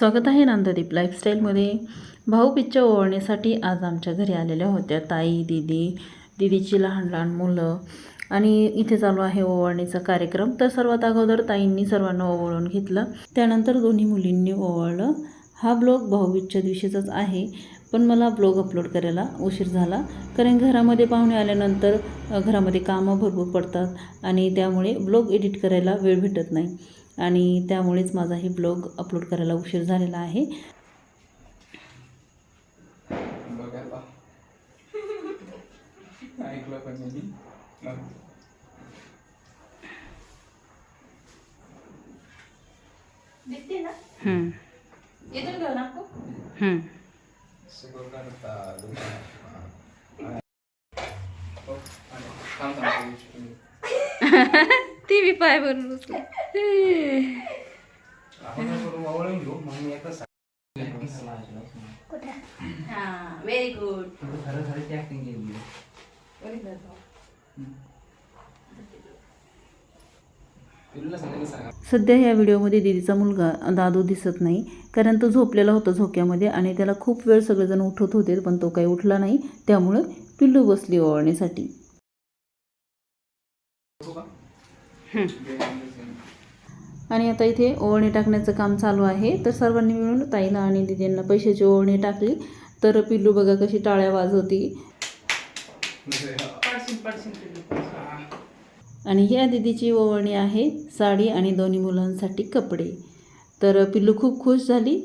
स्वागत आहे नंददीप लाईफस्टाईलमध्ये भाऊबीजच्या ओवाळणीसाठी आज आमच्या घरी आलेल्या होत्या ताई दिदी दिदीची लहान लहान मुलं. आणि इथे चालू आहे ओवाळणीचा कार्यक्रम. तर सर्वात अगोदर ताईंनी सर्वांना ओवाळून घेतलं. त्यानंतर दोन्ही मुलींनी ओवाळलं. हा ब्लॉग भाऊबीजच्या दिवशीचाच आहे. पण मला ब्लॉग अपलोड करायला उशीर झाला. कारण घरामध्ये पाहुणे आल्यानंतर घरामध्ये कामं भरपूर पडतात. आणि त्यामुळे ब्लॉग एडिट करायला वेळ भेटत नाही. आणि त्यामुळेच माझा हे ब्लॉग अपलोड करायला उशीर झालेला आहे. हो, ती बी पाय भरून हा व्हेरी गुड सांगा सध्या या व्हिडिओमध्ये दीदीचा मुलगा दादू दिसत नाही कारण तो झोपलेला होता झोक्यामध्ये आणि त्याला खूप वेळ सगळेजण उठवत होते पण तो काही उठला नाही. त्यामुळे पिल्लू बसली ओवाळणीसाठी आणि आता इथे ओवळणी टाकण्याचं काम चालू आहे. तर सर्वांनी मिळून ताईला आणि दिदींना पैशाची ओवळणी टाकली. तर पिल्लू बघा कशी टाळ्या वाजवती. आणि ह्या दिदीची ओवळणी आहे साडी आणि दोन्ही मुलांसाठी कपडे. तर पिल्लू खूप खुश झाली.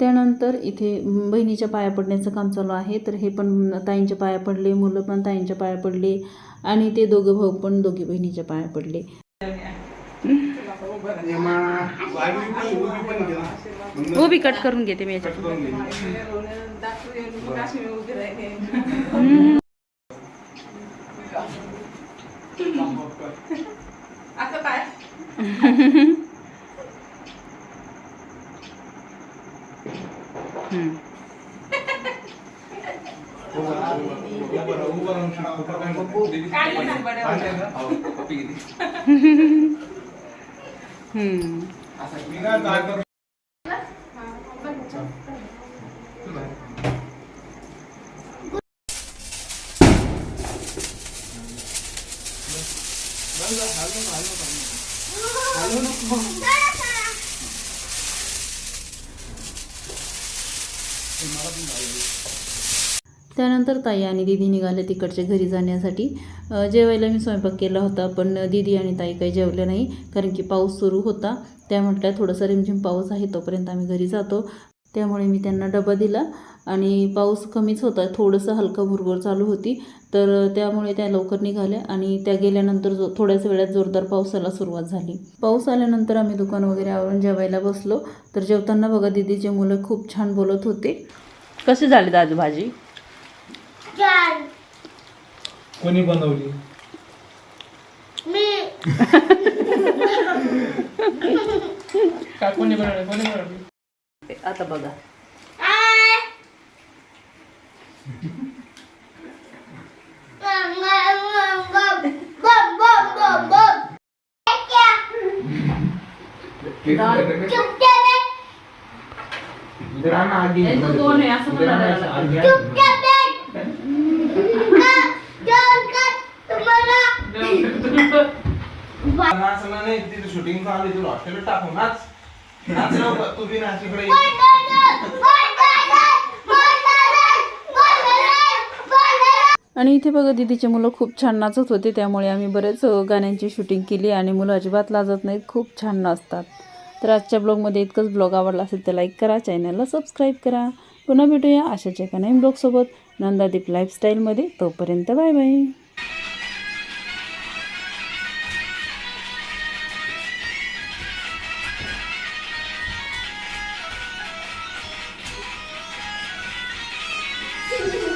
त्यानंतर इथे बहिणीच्या पाया पडण्याचं काम चालू आहे. तर हे पण ताईंच्या पाया पडले मुलं पण ताईंच्या पाया पडले आणि ते दोघं भाऊ पण दोघी बहिणीच्या पाया पडले. उभी कट करून घेते मी याच्यात. असं काय हम्म. काढलं ना बरं. त्यानंतर ताई आणि दिदी निघाले तिकडच्या घरी जाण्यासाठी. जेवायला मी स्वयंपाक केला होता पण दिदी आणि ताई काही जेवले नाही कारण की पाऊस सुरू होता. त्या म्हटल्या थोडासा रिमझिम पाऊस आहे तोपर्यंत आम्ही घरी जातो. त्यामुळे मी त्यांना डबा दिला आणि पाऊस कमीच होता थोडंसं हलका भुरभुर चालू होती. तर त्यामुळे त्या लवकर निघाल्या आणि त्या गेल्यानंतर जो थोड्याच वेळात जोरदार पावसाला सुरुवात झाली. पाऊस आल्यानंतर आम्ही दुकान वगैरे आवरून जेवायला बसलो. तर जेवताना बघा दिदीचे मुलं खूप छान बोलत होते. कसे झाले दाजू भाजी? कोणी बनवली काय कोणी बनवली कोणी बनवली आता बघा दोन आहे असं म्हणायला नाच ना नाही तिथे शूटिंग आली तुला हॉस्टेलला टाकू नाच. नाच लवकर तू बी नाच इकडे ये. आणि इथे बघा दीदीचे मुलं खूप छान नाचत होते त्यामुळे आम्ही बरेच गाण्यांची शूटिंग केली आणि मुलं अजिबात लाजत नाहीत खूप छान नाचतात. तर आजच्या ब्लॉगमध्ये इतकंच. ब्लॉग आवडला असेल तर लाईक करा चॅनलला सबस्क्राईब करा. पुन्हा भेटूया अशाच एका नवीन ब्लॉगसोबत. नंदादीप लाईफस्टाईलमध्ये तोपर्यंत बाय बाय Woo!